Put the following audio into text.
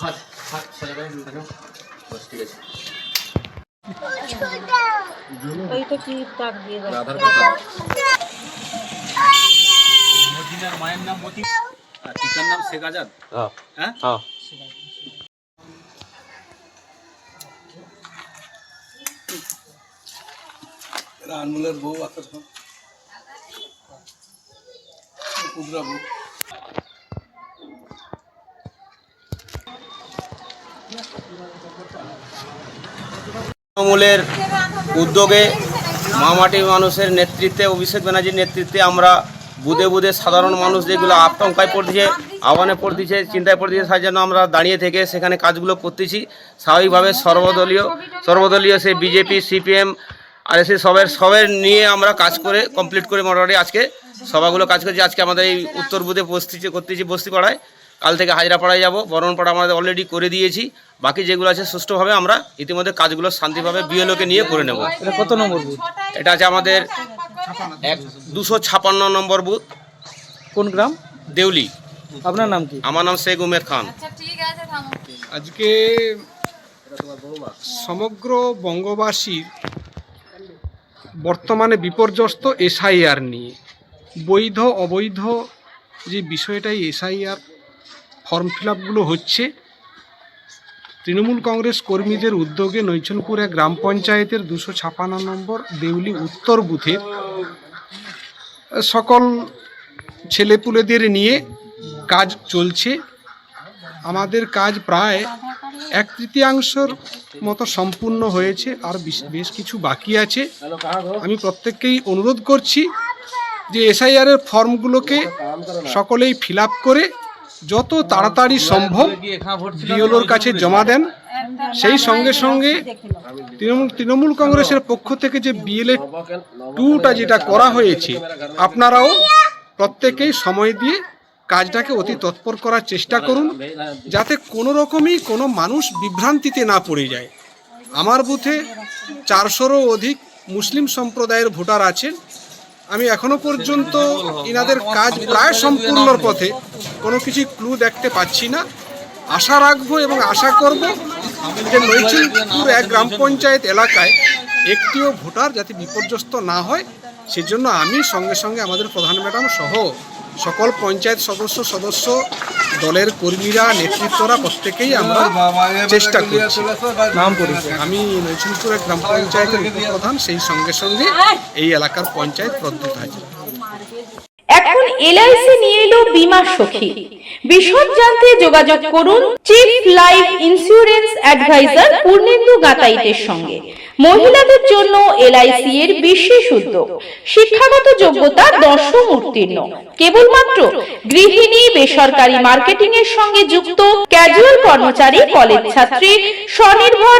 খাট খাট সোজা করে দেখো বাস ঠিক আছে এইটা কি দাগ দিয়ে দাও আধার কার্ড মদিনার মায়ের নাম মতি আর পিতার নাম শেখ আজাদ হ্যাঁ হ্যাঁ হ্যাঁ আনমোলের বউ আসার কুদরা বউ তৃণমূলের উদ্যোগে মামাটি মানুষের নেতৃত্বে, অভিষেক ব্যানার্জির নেতৃত্বে আমরা বুধে বুধে সাধারণ মানুষ যেগুলো আতঙ্কায় পড়তেছে আহ্বানে পড়তেছে চিন্তায় পড়তেছে তার জন্য আমরা দাঁড়িয়ে থেকে সেখানে কাজগুলো করতেছি। স্বাভাবিকভাবে সর্বদলীয় সর্বদলীয় সে বিজেপি, সিপিএম, আর এসে সবের সবের নিয়ে আমরা কাজ করে কমপ্লিট করে মোটামুটি আজকে সভাগুলো কাজ করছি আজকে আমাদের এই উত্তর বুধে বসতেছি করতেছি বস্তিপাড়ায় কাল থেকে হাজরাপাড়ায় যাব বরণপাড়া আমাদের অলরেডি করে দিয়েছি। বাকি যেগুলো আছে সুষ্ঠুভাবে আমরা ইতিমধ্যে কাজগুলো শান্তিভাবে বিএলওকে নিয়ে করে নেব। এটা কত নম্বর বুথ? এটা আছে আমাদের এক দুশো ছাপান্ন নম্বর বুথ। কোন গ্রাম? দেউলি। আপনার নাম কি? আমার নাম শেখ উমের খান। আজকে সমগ্র বঙ্গবাসীর বর্তমানে বিপর্যস্ত এসআইআর নিয়ে। বৈধ, অবৈধ যে বিষয়টাই এসআইআর ফর্ম ফিল হচ্ছে, তৃণমূল কংগ্রেস কর্মীদের উদ্যোগে নৈচনপুর গ্রাম পঞ্চায়েতের দুশো ছাপান্ন নম্বর দেউলি উত্তর বুথের সকল ছেলেপুলেদের নিয়ে কাজ চলছে। আমাদের কাজ প্রায় এক তৃতীয়াংশর মতো সম্পূর্ণ হয়েছে, আর বেশ কিছু বাকি আছে। আমি প্রত্যেককেই অনুরোধ করছি যে এসআইআর এর ফর্মগুলোকে সকলেই ফিল করে যত তাড়াতাড়ি সম্ভব বিওলোর কাছে জমা দেন। সেই সঙ্গে সঙ্গে তৃণমূল তৃণমূল কংগ্রেসের পক্ষ থেকে যে বিএলএ টুটা যেটা করা হয়েছে, আপনারাও প্রত্যেকেই সময় দিয়ে কাজটাকে অতি তৎপর করার চেষ্টা করুন, যাতে কোনো রকমই কোনো মানুষ বিভ্রান্তিতে না পড়ে যায়। আমার বুথে চারশোরও অধিক মুসলিম সম্প্রদায়ের ভোটার আছেন। আমি এখনও পর্যন্ত এনাদের কাজ প্রায় সম্পূর্ণর পথে। কোনো কিছু ক্লু দেখতে পাচ্ছি না। আশা রাখব এবং আশা করব যে নৈচিলপুর এক গ্রাম পঞ্চায়েত এলাকায় একটিও ভোটার যাতে বিপর্যস্ত না হয়, সেজন্য আমি সঙ্গে সঙ্গে আমাদের প্রধান ম্যাডাম সহ সকল পঞ্চায়েত সদস্য সদস্য দলের কর্মীরা, নেতৃত্বরা প্রত্যেকেই আমরা চেষ্টা করছি। নাম পরিচয়। আমি নৈচিলপুর গ্রাম পঞ্চায়েতের উপপ্রধান, সেই সঙ্গে সঙ্গে এই এলাকার পঞ্চায়েত প্রদ্যুৎ হাজার এখন এলআইসি নিয়ে এলো বীমা সখী। বিশদ জানতে যোগাযোগ করুন chief life insurance advisor Purnendu গাতাইতের সঙ্গে। মহিলাদের জন্য এলআইসি এর বিশেষ উদ্যোগ। শিক্ষাগত যোগ্যতা দশম উত্তীর্ণ। কেবলমাত্র গৃহিণী, বেসরকারি মার্কেটিং এর সঙ্গে যুক্ত ক্যাজুয়াল কর্মচারী কলেজ ছাত্রী, স্বনির্ভর